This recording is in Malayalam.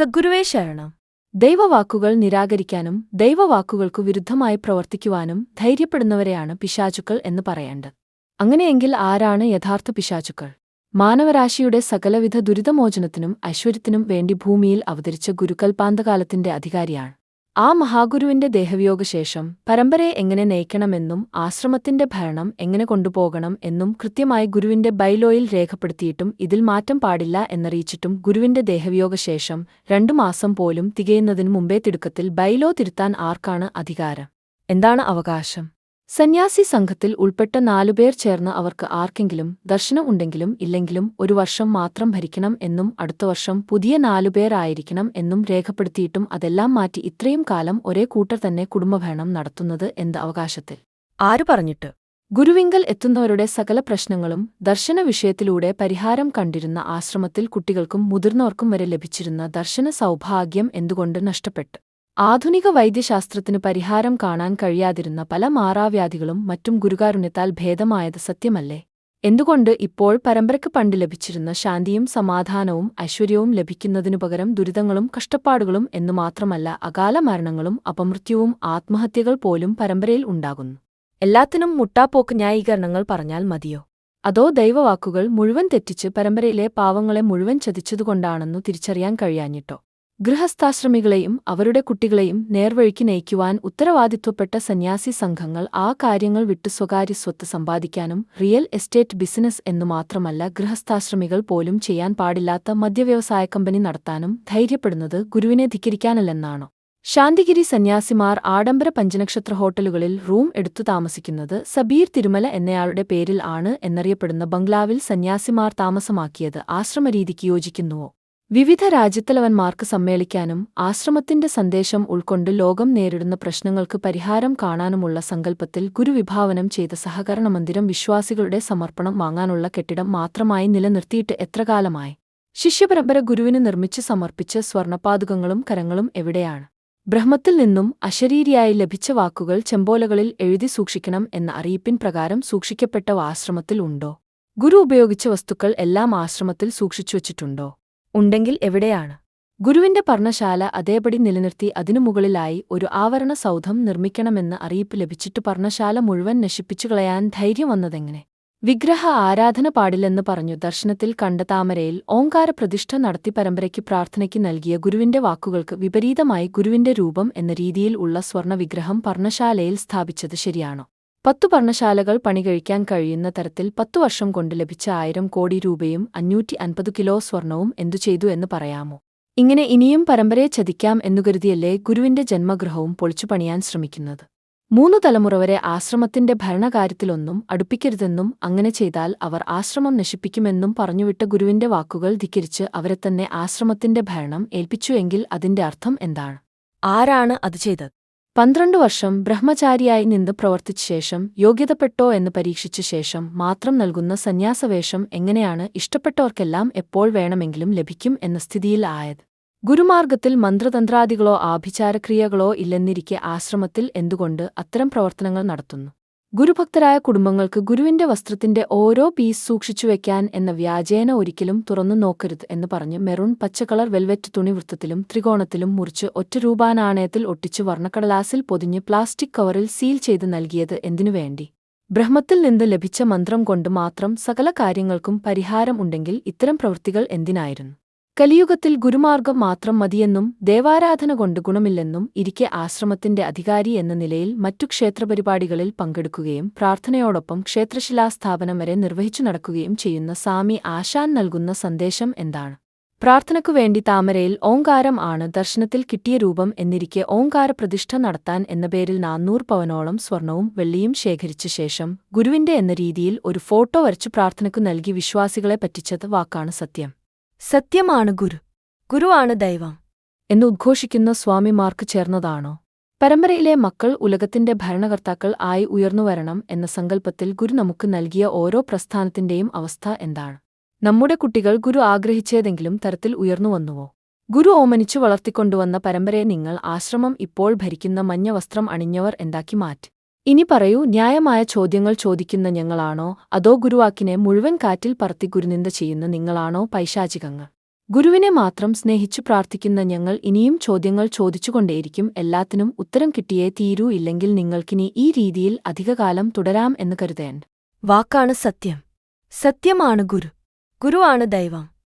സദ്ഗുരുവേ ശരണം. ദൈവവാക്കുകൾ നിരാകരിക്കാനും ദൈവവാക്കുകൾക്കു വിരുദ്ധമായി പ്രവർത്തിക്കുവാനും ധൈര്യപ്പെടുന്നവരെയാണ് പിശാചുക്കൾ എന്ന് പറയേണ്ടത്. അങ്ങനെയെങ്കിൽ ആരാണ് യഥാർത്ഥ പിശാചുക്കൾ? മാനവരാശിയുടെ സകലവിധ ദുരിതമോചനത്തിനും ഐശ്വര്യത്തിനും വേണ്ടി ഭൂമിയിൽ അവതരിച്ച ഗുരുക്കൽപാന്തകാലത്തിന്റെ അധികാരിയാണ്. ആ മഹാഗുരുവിന്റെ ദേഹവിയോഗശേഷം പരമ്പരയെ എങ്ങനെ നയിക്കണമെന്നും ആശ്രമത്തിന്റെ ഭരണം എങ്ങനെ കൊണ്ടുപോകണം എന്നും കൃത്യമായി ഗുരുവിന്റെ ബൈലോയിൽ രേഖപ്പെടുത്തിയിട്ടും ഇതിൽ മാറ്റം പാടില്ല എന്നറിയിച്ചിട്ടും ഗുരുവിന്റെ ദേഹവിയോഗശേഷം രണ്ടു മാസം പോലും തികയുന്നതിനു മുമ്പേ തിടുക്കത്തിൽ ബൈലോ തിരുത്താൻ ആർക്കാണ് അധികാരം? എന്താണ് അവകാശം? സന്യാസി സംഘത്തിൽ ഉൾപ്പെട്ട നാലുപേർ ചേർന്ന് അവർക്ക് ആർക്കെങ്കിലും ദർശനം ഉണ്ടെങ്കിലും ഇല്ലെങ്കിലും ഒരു വർഷം മാത്രം ഭരിക്കണം എന്നും അടുത്ത വർഷം പുതിയ നാലുപേരായിരിക്കണം എന്നും രേഖപ്പെടുത്തിയിട്ടും അതെല്ലാം മാറ്റി ഇത്രയും കാലം ഒരേ കൂട്ടർ തന്നെ കുടുംബഭരണം നടത്തുന്നത് എന്ത് അവകാശത്തിൽ? ആരു പറഞ്ഞിട്ട്? ഗുരുവിങ്കൽ എത്തുന്നവരുടെ സകല പ്രശ്നങ്ങളും ദർശന വിഷയത്തിലൂടെ പരിഹാരം കണ്ടിരുന്ന ആശ്രമത്തിൽ കുട്ടികൾക്കും മുതിർന്നവർക്കും വരെ ലഭിച്ചിരുന്ന ദർശന സൗഭാഗ്യം എന്തുകൊണ്ട് നഷ്ടപ്പെട്ടു? ആധുനിക വൈദ്യശാസ്ത്രത്തിന് പരിഹാരം കാണാൻ കഴിയാതിരുന്ന പല മാറാവ്യാധികളും മറ്റും ഗുരുകാരുണ്യത്താൽ ഭേദമായത് സത്യമല്ലേ? എന്തുകൊണ്ട് ഇപ്പോൾ പരമ്പരയ്ക്ക് പണ്ട് ലഭിച്ചിരുന്ന ശാന്തിയും സമാധാനവും ഐശ്വര്യവും ലഭിക്കുന്നതിനു പകരം ദുരിതങ്ങളും കഷ്ടപ്പാടുകളും എന്നു മാത്രമല്ല അകാല മരണങ്ങളും അപമൃത്യുവും ആത്മഹത്യകൾ പോലും പരമ്പരയിൽ ഉണ്ടാകുന്നു. എല്ലാത്തിനും മുട്ടാപ്പോക്ക് ന്യായീകരണങ്ങൾ പറഞ്ഞാൽ മതിയോ? അതോ ദൈവവാക്കുകൾ മുഴുവൻ തെറ്റിച്ച് പരമ്പരയിലെ പാവങ്ങളെ മുഴുവൻ ചതിച്ചതുകൊണ്ടാണെന്നു തിരിച്ചറിയാൻ കഴിയാഞ്ഞിട്ടോ? ഗൃഹസ്ഥാശ്രമികളെയും അവരുടെ കുട്ടികളെയും നേർവഴിക്ക് നയിക്കുവാൻ ഉത്തരവാദിത്വപ്പെട്ട സന്യാസി സംഘങ്ങൾ ആ കാര്യങ്ങൾ വിട്ട് സ്വകാര്യ സ്വത്ത് സമ്പാദിക്കാനും റിയൽ എസ്റ്റേറ്റ് ബിസിനസ് എന്നു മാത്രമല്ല ഗൃഹസ്ഥാശ്രമികൾ പോലും ചെയ്യാൻ പാടില്ലാത്ത മദ്യവ്യവസായ കമ്പനി നടത്താനും ധൈര്യപ്പെടുന്നത് ഗുരുവിനെ ധിക്കരിക്കാനല്ലെന്നാണോ. ശാന്തിഗിരി സന്യാസിമാർ ആഡംബര പഞ്ചനക്ഷത്ര ഹോട്ടലുകളിൽ റൂം എടുത്തു താമസിക്കുന്നത് സബീർ തിരുമല എന്നയാളുടെ പേരിൽ ആണ് എന്നറിയപ്പെടുന്ന ബംഗ്ലാവിൽ സന്യാസിമാർ താമസമാക്കിയത് ആശ്രമരീതിക്ക് യോജിക്കുന്നുവോ? വിവിധ രാജ്യത്തലവന്മാർക്ക് സമ്മേളിക്കാനും ആശ്രമത്തിന്റെ സന്ദേശം ഉൾക്കൊണ്ട് ലോകം നേരിടുന്ന പ്രശ്നങ്ങൾക്ക് പരിഹാരം കാണാനുമുള്ള സങ്കല്പത്തിൽ ഗുരുവിഭാവനം ചെയ്ത സഹകരണ മന്ദിരം വിശ്വാസികളുടെ സമർപ്പണം വാങ്ങാനുള്ള കെട്ടിടം മാത്രമായി നിലനിർത്തിയിട്ട് എത്രകാലമായി ശിഷ്യപരമ്പര ഗുരുവിന് നിർമ്മിച്ച് സമർപ്പിച്ച സ്വർണപാതുകങ്ങളും കരങ്ങളും എവിടെയാണ്? ബ്രഹ്മത്തിൽ നിന്നും അശരീരിയായി ലഭിച്ച വാക്കുകൾ ചെമ്പോലകളിൽ എഴുതി സൂക്ഷിക്കണം എന്ന അറിയിപ്പിൻ പ്രകാരം സൂക്ഷിക്കപ്പെട്ട ആശ്രമത്തിൽ ഉണ്ടോ? ഗുരു ഉപയോഗിച്ച വസ്തുക്കൾ എല്ലാം ആശ്രമത്തിൽ സൂക്ഷിച്ചുവച്ചിട്ടുണ്ടോ? ഉണ്ടെങ്കിൽ എവിടെയാണ്? ഗുരുവിന്റെ പർണശാല അതേപടി നിലനിർത്തി അതിനു മുകളിലായി ഒരു ആവരണ സൗധം നിർമ്മിക്കണമെന്ന് അറിയിപ്പ് ലഭിച്ചിട്ട് പർണശാല മുഴുവൻ നശിപ്പിച്ചുകളയാൻ ധൈര്യം വന്നതെങ്ങനെ? വിഗ്രഹ ആരാധന പാടില്ലെന്ന് പറഞ്ഞു ദർശനത്തിൽ കണ്ട താമരയിൽ ഓങ്കാര പ്രതിഷ്ഠ നടത്തി പരമ്പരയ്ക്ക് പ്രാർത്ഥനയ്ക്ക് നൽകിയ ഗുരുവിന്റെ വാക്കുകൾക്ക് വിപരീതമായി ഗുരുവിന്റെ രൂപം എന്ന രീതിയിൽ ഉള്ള സ്വർണവിഗ്രഹം പർണശാലയിൽ സ്ഥാപിച്ചത് ശരിയാണോ? പത്തു പർണശാലകൾ പണികഴിക്കാൻ കഴിയുന്ന തരത്തിൽ പത്തു വർഷം കൊണ്ട് ലഭിച്ച ആയിരം കോടി രൂപയും അഞ്ഞൂറ്റി അൻപത് കിലോ സ്വർണവും എന്തു ചെയ്തു എന്ന് പറയാമോ? ഇങ്ങനെ ഇനിയും പരമ്പരയെ ചതിക്കാം എന്നുകരുതിയല്ലേ ഗുരുവിന്റെ ജന്മഗ്രഹവും പൊളിച്ചു പണിയാൻ ശ്രമിക്കുന്നത്. മൂന്നു തലമുറ വരെ ആശ്രമത്തിന്റെ ഭരണകാര്യത്തിലൊന്നും അടുപ്പിക്കരുതെന്നും അങ്ങനെ ചെയ്താൽ അവർ ആശ്രമം നശിപ്പിക്കുമെന്നും പറഞ്ഞുവിട്ട ഗുരുവിന്റെ വാക്കുകൾ ധിക്കരിച്ച് അവരെ തന്നെ ആശ്രമത്തിന്റെ ഭരണം ഏൽപ്പിച്ചു എങ്കിൽ അതിന്റെ അർത്ഥം എന്താണ്? ആരാണ് അത് ചെയ്തത്? പന്ത്രണ്ട് വർഷം ബ്രഹ്മചാരിയായി നിന്ന് പ്രവർത്തിച്ച ശേഷം യോഗ്യതപ്പെട്ടോ എന്ന് പരീക്ഷിച്ച ശേഷം മാത്രം നൽകുന്ന സന്യാസവേഷം എങ്ങനെയാണ് ഇഷ്ടപ്പെട്ടവർക്കെല്ലാം എപ്പോൾ വേണമെങ്കിലും ലഭിക്കും എന്ന സ്ഥിതിയിൽ ആയത്. ഗുരുമാർഗത്തിൽ മന്ത്രതന്ത്രാദികളോ ആഭിചാരക്രിയകളോ ഇല്ലെന്നിരിക്കെ ആശ്രമത്തിൽ എന്തുകൊണ്ട് അത്തരം പ്രവർത്തനങ്ങൾ നടത്തുന്നു? ഗുരുഭക്തരായ കുടുംബങ്ങൾക്ക് ഗുരുവിന്റെ വസ്ത്രത്തിന്റെ ഓരോ പീസ് സൂക്ഷിച്ചുവെക്കാൻ എന്ന വ്യാജേന ഒരിക്കലും തുറന്നു നോക്കരുത് എന്ന് പറഞ്ഞ് മെറൂൺ പച്ചക്കളർ വെൽവെറ്റ് തുണി വൃത്തത്തിലും ത്രികോണത്തിലും മുറിച്ച് ഒറ്റ രൂപാനാണയത്തിൽ ഒട്ടിച്ച് വർണക്കടലാസിൽ പൊതിഞ്ഞ് പ്ലാസ്റ്റിക് കവറിൽ സീൽ ചെയ്ത് നൽകിയത് എന്തിനുവേണ്ടി ബ്രഹ്മത്തിൽ നിന്ന് ലഭിച്ച മന്ത്രം കൊണ്ട് മാത്രം സകല കാര്യങ്ങൾക്കും പരിഹാരം ഉണ്ടെങ്കിൽ ഇത്തരം പ്രവൃത്തികൾ എന്തിനായിരുന്നു? കലിയുഗത്തിൽ ഗുരുമാർഗം മാത്രം മതിയെന്നും ദേവാരാധന കൊണ്ട് ഗുണമില്ലെന്നും ഇരിക്കെ ആശ്രമത്തിന്റെ അധികാരി എന്ന നിലയിൽ മറ്റു ക്ഷേത്രപരിപാടികളിൽ പങ്കെടുക്കുകയും പ്രാർത്ഥനയോടൊപ്പം ക്ഷേത്രശിലാസ്ഥാപനം വരെ നിർവഹിച്ചു നടക്കുകയും ചെയ്യുന്ന സ്വാമി ആശാൻ നൽകുന്ന സന്ദേശം എന്താണ്? പ്രാർത്ഥനയ്ക്കു വേണ്ടി താമരയിൽ ഓങ്കാരം ആണ് ദർശനത്തിൽ കിട്ടിയ രൂപം എന്നിരിക്കെ ഓങ്കാര പ്രതിഷ്ഠ നടത്താൻ എന്ന പേരിൽ നാന്നൂറ് പവനോളം സ്വർണവും വെള്ളിയും ശേഖരിച്ച ശേഷം ഗുരുവിന്റെ എന്ന രീതിയിൽ ഒരു ഫോട്ടോ വരച്ചു പ്രാർത്ഥനയ്ക്കു നൽകി വിശ്വാസികളെ പറ്റിച്ചത് വാക്കാണ് സത്യം. സത്യമാണ് ഗുരു. ഗുരുവാണ് ദൈവം. എന്ന് ഉദ്ഘോഷിക്കുന്ന സ്വാമിമാർക്ക് ചേർന്നതാണോ? പരമ്പരയിലെ മക്കൾ ഉലകത്തിന്റെ ഭരണകർത്താക്കൾ ആയി ഉയർന്നുവരണം എന്ന സങ്കല്പത്തിൽ ഗുരു നമുക്ക് നൽകിയ ഓരോ പ്രസ്ഥാനത്തിന്റെയും അവസ്ഥ എന്താണ്? നമ്മുടെ കുട്ടികൾ ഗുരു ആഗ്രഹിച്ചേതെങ്കിലും തരത്തിൽ ഉയർന്നുവന്നുവോ ഗുരു ഓമനിച്ചു വളർത്തിക്കൊണ്ടുവന്ന പരമ്പരയെ നിങ്ങൾ ആശ്രമം ഇപ്പോൾ ഭരിക്കുന്ന മഞ്ഞവസ്ത്രം അണിഞ്ഞവർ എന്താക്കി മാറ്റി? ഇനി പറയൂ ന്യായമായ ചോദ്യങ്ങൾ ചോദിക്കുന്ന ഞങ്ങളാണോ? അതോ ഗുരുവാക്കിനെ മുഴുവൻ കാറ്റിൽ പറത്തി ഗുരുനിന്ദ ചെയ്യുന്ന നിങ്ങളാണോ പൈശാചികങ്ങൾ? ഗുരുവിനെ മാത്രം സ്നേഹിച്ചു പ്രാർത്ഥിക്കുന്ന ഞങ്ങൾ ഇനിയും ചോദ്യങ്ങൾ ചോദിച്ചുകൊണ്ടേയിരിക്കും. എല്ലാത്തിനും ഉത്തരം കിട്ടിയേ തീരൂ. ഇല്ലെങ്കിൽ നിങ്ങൾക്കിനി ഈ രീതിയിൽ അധികകാലം തുടരാം എന്ന് കരുതേൻ വാക്കാണ് സത്യം. സത്യമാണ് ഗുരു. ഗുരുവാണ് ദൈവം.